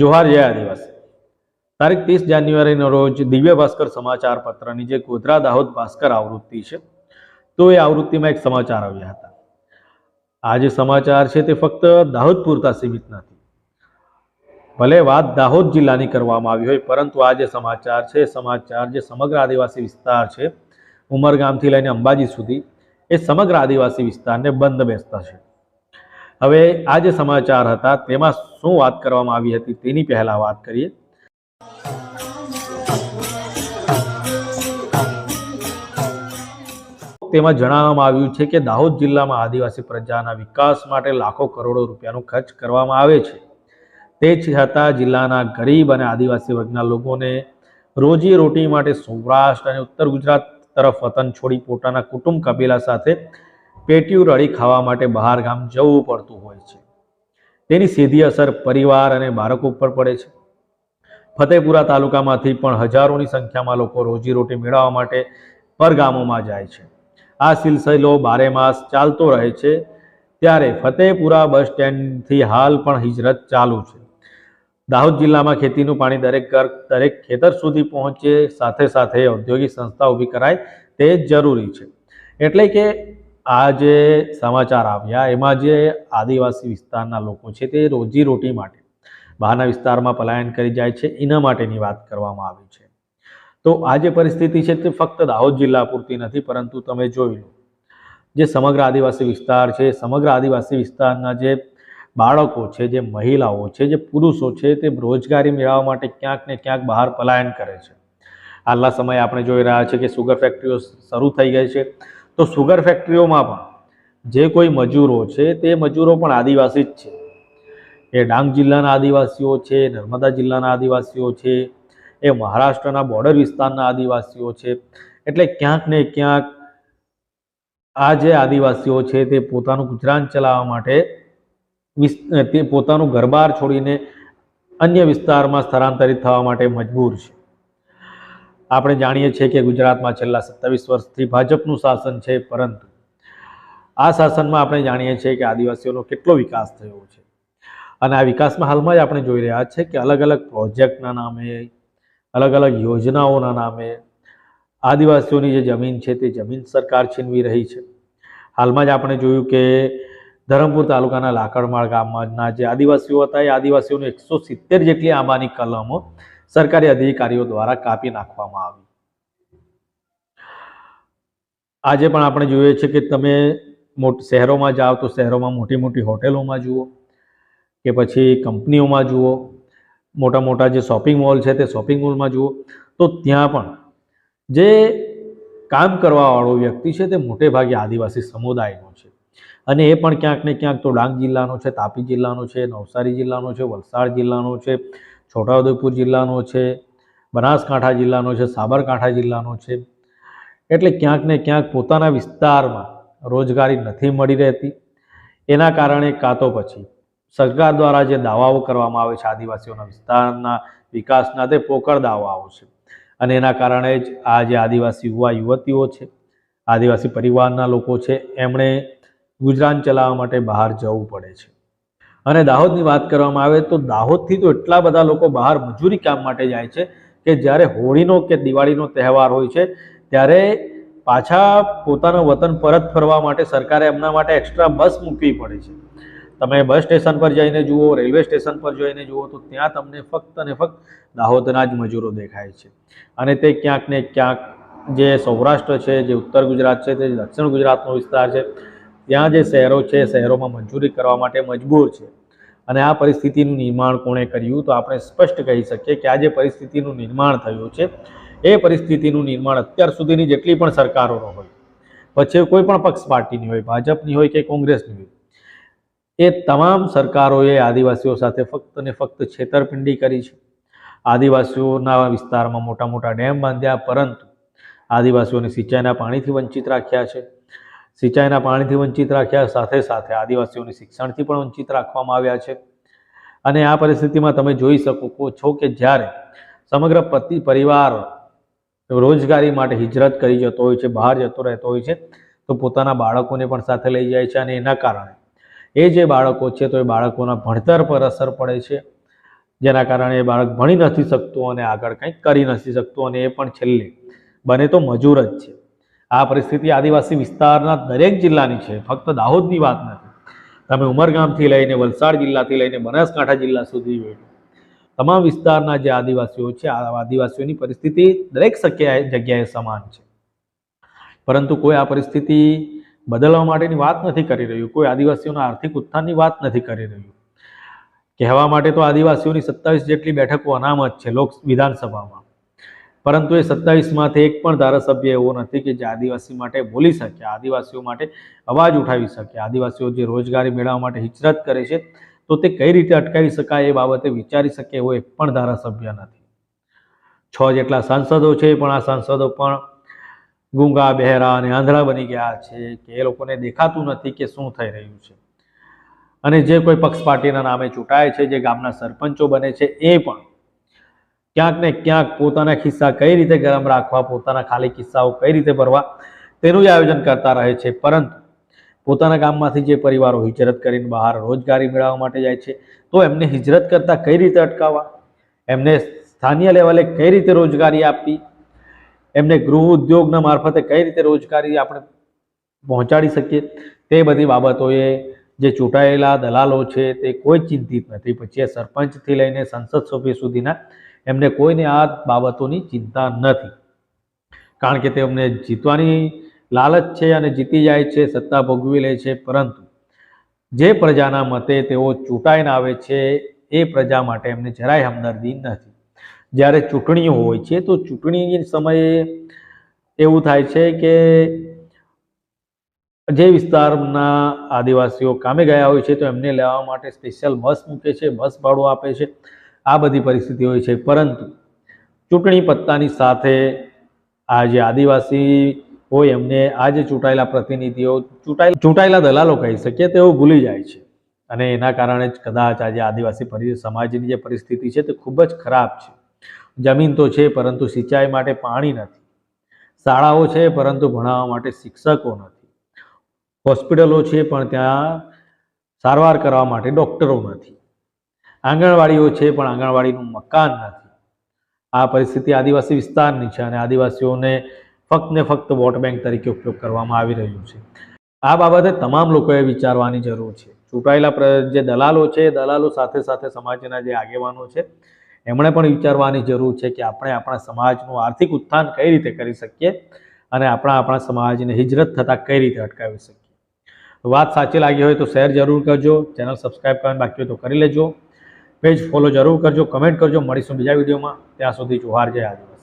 જોહાર જય આદિવાસી. તારીખ ત્રીસ જાન્યુઆરીનો રોજ દિવ્ય ભાસ્કર સમાચાર પત્રની જે ગોધરા દાહોદ ભાસ્કર આવૃત્તિ છે, તો એ આવૃત્તિમાં એક સમાચાર આવ્યા હતા. આ જે સમાચાર છે તે ફક્ત દાહોદ પૂરતા સીમિત નથી. ભલે વાત દાહોદ જિલ્લાની કરવામાં આવી હોય, પરંતુ આ જે સમાચાર છે સમાચાર જે સમગ્ર આદિવાસી વિસ્તાર છે, ઉમરગામથી લઈને અંબાજી સુધી, એ સમગ્ર આદિવાસી વિસ્તારને બંધ બેસતા છે. હવે આ જે સમાચાર હતા, તેમાં શું વાત કરવામાં આવી હતી તેની પહેલા વાત કરીએ. તેમાં જણાવવામાં આવ્યું છે કે દાહોદ જિલ્લામાં આદિવાસી પ્રજાના વિકાસ માટે લાખો કરોડો રૂપિયાનો ખર્ચ કરવામાં આવે છે. તે છતાં જિલ્લાના ગરીબ અને આદિવાસી વર્ગના લોકોને રોજી રોટી માટે સૌરાષ્ટ્ર અને ઉત્તર ગુજરાત તરફ વતન છોડી પોતાના કુટુંબ કબીલા સાથે પેટીયું રળી ખાવા માટે બહાર ગામ જવું પડતું હોય છે. તેની સીધી અસર પરિવાર અને બાળકો ઉપર પડે છે. ફતેપુરા તાલુકામાંથી પણ હજારોની સંખ્યામાં લોકો રોજીરોટી મેળવવા માટે પરગામોમાં જાય છે. આ સિલસિલો બારે માસ ચાલતો રહે છે. ત્યારે ફતેપુરા બસ સ્ટેન્ડથી હાલ પણ હિજરત ચાલુ છે. દાહોદ જિલ્લામાં ખેતીનું પાણી દરેક ઘર, દરેક ખેતર સુધી પહોંચે, સાથે સાથે ઔદ્યોગિક સંસ્થા ઊભી કરાય તે જરૂરી છે. એટલે કે આ જે સમાચાર આવ્યા, એમાં જે આદિવાસી વિસ્તારના લોકો છે, તે રોજી રોટી માટે બહારના વિસ્તારમાં પલાયન કરી જાય છે, એના માટેની વાત કરવામાં આવી છે. તો આ જે પરિસ્થિતિ છે, તે ફક્ત દાહોદ જિલ્લા પૂરતી નથી, પરંતુ તમે જોઈ લો, જે સમગ્ર આદિવાસી વિસ્તાર છે, સમગ્ર આદિવાસી વિસ્તારના જે બાળકો છે, જે મહિલાઓ છે, જે પુરુષો છે, તે રોજગારી મેળવવા માટે ક્યાંક ને ક્યાંક બહાર પલાયન કરે છે. હાલના સમયે આપણે જોઈ રહ્યા છીએ કે સુગર ફેક્ટરીઓ શરૂ થઈ ગઈ છે. તો સુગર ફેક્ટરીઓમાં પણ જે કોઈ મજૂરો છે, તે મજૂરો પણ આદિવાસી જ છે. એ ડાંગ જિલ્લાના આદિવાસીઓ છે, નર્મદા જિલ્લાના આદિવાસીઓ છે, એ મહારાષ્ટ્રના બોર્ડર વિસ્તારના આદિવાસીઓ છે, એટલે ક્યાંક ને ક્યાંક આ જે આદિવાસીઓ છે, તે પોતાનું ગુજરાન ચલાવવા માટે તે પોતાનું ઘરબાર છોડીને અન્ય વિસ્તારમાં સ્થળાંતરિત થવા માટે મજબૂર છે. આપણે જાણીએ છીએ કે ગુજરાતમાં છેલ્લા સત્તાવીસ વર્ષથી ભાજપનું શાસન છે, પરંતુ આ શાસનમાં આપણે જાણીએ છીએ કે આદિવાસીઓનો કેટલો વિકાસ થયો છે. અને આ વિકાસમાં હાલમાં જ આપણે જોઈ રહ્યા છે કે અલગ અલગ પ્રોજેક્ટના નામે, અલગ અલગ યોજનાઓના નામે આદિવાસીઓની જે જમીન છે તે જમીન સરકાર છીનવી રહી છે. હાલમાં જ આપણે જોયું કે ધરમપુર તાલુકાના લાકડમાળ ગામના જે આદિવાસીઓ હતા એ આદિવાસીઓની એકસો સિત્તેર જેટલી આંબાની કલમો સરકારી અધિકારીઓ દ્વારા કાપી નાખવામાં આવી. આજે પણ આપણે જોઈએ છે કે તમે શહેરોમાં જાઓ તો શહેરોમાં મોટી મોટી હોટેલોમાં જુઓ કે પછી કંપનીઓમાં જુઓ મોટા મોટા જે શોપિંગ મોલ છે તે શોપિંગ મોલમાં જુઓ, તો ત્યાં પણ જે કામ કરવાવાળો વ્યક્તિ છે તે મોટે ભાગે આદિવાસી સમુદાયનો છે. અને એ પણ ક્યાંક ને ક્યાંક તો ડાંગ જિલ્લાનો છે, તાપી જિલ્લાનો છે, નવસારી જિલ્લાનો છે, વલસાડ જિલ્લાનો છે છોટાઉદેપુર જિલ્લાનો છે, બનાસકાંઠા જિલ્લાનો છે, સાબરકાંઠા જિલ્લાનો છે. એટલે ક્યાંક ને ક્યાંક પોતાના વિસ્તારમાં રોજગારી નથી મળી રહેતી. એના કારણે કાં તો પછી સરકાર દ્વારા જે દાવાઓ કરવામાં આવે છે આદિવાસીઓના વિસ્તારના વિકાસના, તે પોકળ દાવાઓ છે. અને એના કારણે જ આ જે આદિવાસી યુવા, યુવતીઓ છે, આદિવાસી પરિવારના લોકો છે, એમણે ગુજરાન ચલાવવા માટે બહાર જવું પડે છે. અને દાહોદની વાત કરવામાં આવે તો દાહોદથી તો એટલા બધા લોકો બહાર મજૂરી કામ માટે જાય છે કે જ્યારે હોળીનો કે દિવાળીનો તહેવાર હોય છે, ત્યારે પાછા પોતાના વતન પરત ફરવા માટે સરકારે એમના માટે એક્સ્ટ્રા બસ મૂકવી પડે છે. તમે બસ સ્ટેશન પર જઈને જુઓ, રેલવે સ્ટેશન પર જઈને જુઓ, તો ત્યાં તમને ફક્ત અને ફક્ત દાહોદના જ મજૂરો દેખાય છે. અને તે ક્યાંક ને ક્યાંક જે સૌરાષ્ટ્ર છે, જે ઉત્તર ગુજરાત છે, તે દક્ષિણ ગુજરાતનો વિસ્તાર છે ત્યાં જે શહેરો છે, શહેરોમાં મંજૂરી કરવા માટે મજબૂર છે. અને આ પરિસ્થિતિનું નિર્માણ કોણે કર્યું તો આપણે સ્પષ્ટ કહી શકીએ કે આ જે પરિસ્થિતિનું નિર્માણ થયું છે, એ પરિસ્થિતિનું નિર્માણ અત્યાર સુધીની જેટલી પણ સરકારોનો હોય, પછી કોઈ પણ પક્ષ પાર્ટીની હોય, ભાજપની હોય કે કોંગ્રેસની હોય, એ તમામ સરકારોએ આદિવાસીઓ સાથે ફક્ત ને ફક્ત છેતરપિંડી કરી છે. આદિવાસીઓના વિસ્તારમાં મોટા મોટા ડેમ બાંધ્યા, પરંતુ આદિવાસીઓને સિંચાઈના પાણીથી વંચિત રાખ્યા છે. સિંચાઈના પાણીથી વંચિત રાખ્યા, સાથે સાથે આદિવાસીઓને શિક્ષણથી પણ વંચિત રાખવામાં આવ્યા છે. અને આ પરિસ્થિતિમાં તમે જોઈ શકો છો કે જ્યારે સમગ્ર પતિ પરિવાર રોજગારી માટે હિજરત કરી જતો હોય છે, બહાર જતો રહેતો હોય છે, તો પોતાના બાળકોને પણ સાથે લઈ જાય છે અને એના કારણે એ જે બાળકો છે, તો એ બાળકોના ભણતર પર અસર પડે છે. જેના કારણે એ બાળક ભણી નથી શકતું અને આગળ કંઈક કરી નથી શકતું અને એ પણ છેલ્લે બને તો મજૂર જ છે. આ પરિસ્થિતિ આદિવાસી વિસ્તારના દરેક જિલ્લાની છે. ફક્ત દાહોદની વાત નથી. તમે ઉમરગામથી લઈને વલસાડ જિલ્લાથી લઈને બનાસકાંઠા જિલ્લા સુધી તમામ વિસ્તારના જે આદિવાસીઓ છે, આ આદિવાસીઓની પરિસ્થિતિ દરેક શક્ય જગ્યાએ સમાન છે. પરંતુ કોઈ આ પરિસ્થિતિ બદલવા માટેની વાત નથી કરી રહ્યું. કોઈ આદિવાસીઓના આર્થિક ઉત્થાનની વાત નથી કરી રહ્યું. કહેવા માટે તો આદિવાસીઓની સત્તાવીસ જેટલી બેઠકો અનામત છે લોક વિધાનસભામાં. પરંતુ એ સત્તાવીસમાંથી એક પણ ધારાસભ્ય એવો નથી કે જે આદિવાસી માટે બોલી શકે, આદિવાસીઓ માટે અવાજ ઉઠાવી શકે, આદિવાસીઓ જે રોજગારી મેળવવા માટે હિજરત કરે છે, તો તે કઈ રીતે અટકાવી શકાય એ બાબતે વિચારી શકે એવો એક પણ ધારાસભ્ય નથી. છ જેટલા સાંસદો છે, પણ આ સાંસદો પણ ગુંગા, બહેરા અને આંધળા બની ગયા છે કે એ લોકોને દેખાતું નથી કે શું થઈ રહ્યું છે. અને જે કોઈ પક્ષ પાર્ટીના નામે ચૂંટાય છે, જે ગામના સરપંચો બને છે, એ પણ ક્યાંક ને ક્યાંક પોતાના ખિસ્સા કઈ રીતે ગરમ રાખવા, પોતાના ખાલી કિસ્સાઓ કઈ રીતે ભરવા, તેનું જ આયોજન કરતા રહે છે. પરંતુ પોતાના ગામમાંથી જે પરિવારો હિજરત કરીને બહાર રોજગારી મેળવવા માટે જાય છે, તો એમને હિજરત કરતા કઈ રીતે અટકાવવા? એમને સ્થાનીય લેવલે કઈ રીતે રોજગારી આપવી? એમને ગૃહ ઉદ્યોગના મારફતે કઈ રીતે રોજગારી આપણે પહોંચાડી શકીએ? તે બધી બાબતોએ જે ચૂંટાયેલા દલાલો છે, તે કોઈ ચિંતિત નથી. પછી એ સરપંચથી લઈને સંસદ સભ્ય સુધીના એમને કોઈને આ બાબતોની ચિંતા નથી. કારણ કે તેમને જીતવાની લાલચ છે અને જીતી જાય છે, સત્તા ભોગવી લે છે. પરંતુ જે પ્રજાના મતે તેઓ ચૂંટાઈને આવે છે, એ પ્રજા માટે એમને જરાય હમદર્દી નથી. જ્યારે ચૂંટણીઓ હોય છે, તો ચૂંટણી સમયે એવું થાય છે કે જે વિસ્તારના આદિવાસીઓ કામે ગયા હોય છે, તો એમને લેવા માટે સ્પેશિયલ બસ મૂકે છે, બસ ભાડું આપે છે. આ બધી પરિસ્થિતિ હોય છે. પરંતુ ચૂંટણી પત્તાની સાથે આ જે આદિવાસી હોય એમને આ જે ચૂંટાયેલા પ્રતિનિધિઓ, ચૂંટાયેલા ચૂંટાયેલા દલાલો કહી શકીએ તેઓ ભૂલી જાય છે. અને એના કારણે જ કદાચ આજે આદિવાસી પરિ સમાજની જે પરિસ્થિતિ છે તે ખૂબ જ ખરાબ છે. જમીન તો છે, પરંતુ સિંચાઈ માટે પાણી નથી. શાળાઓ છે, પરંતુ ભણાવવા માટે શિક્ષકો નથી. હોસ્પિટલો છે, પણ ત્યાં સારવાર કરવા માટે ડૉક્ટરો નથી. આંગણવાડીઓ છે, પણ આંગણવાડીનું મકાન નથી. આ પરિસ્થિતિ આદિવાસી વિસ્તારની છે અને આદિવાસીઓને ફક્ત ને ફક્ત વોટ બેંક તરીકે ઉપયોગ કરવામાં આવી રહ્યું છે. આ બાબતે તમામ લોકોએ વિચારવાની જરૂર છે. ચૂંટાયેલા જે દલાલો છે દલાલો સાથે સાથે સમાજના જે આગેવાનો છે, એમણે પણ વિચારવાની જરૂર છે કે આપણે આપણા સમાજનું આર્થિક ઉત્થાન કઈ રીતે કરી શકીએ અને આપણા આપણા સમાજને હિજરત થતાં કઈ રીતે અટકાવી શકીએ. વાત સાચી લાગી હોય તો શેર જરૂર કરજો, ચેનલ સબસ્ક્રાઈબ કરવાની બાકી હોય તો કરી લેજો. પેજ ફોલો જરૂર કરજો કમેન્ટ કરજો મળીશું બીજા વિડીયોમાં. ત્યાં સુધી જોહાર જય આદિવાસી.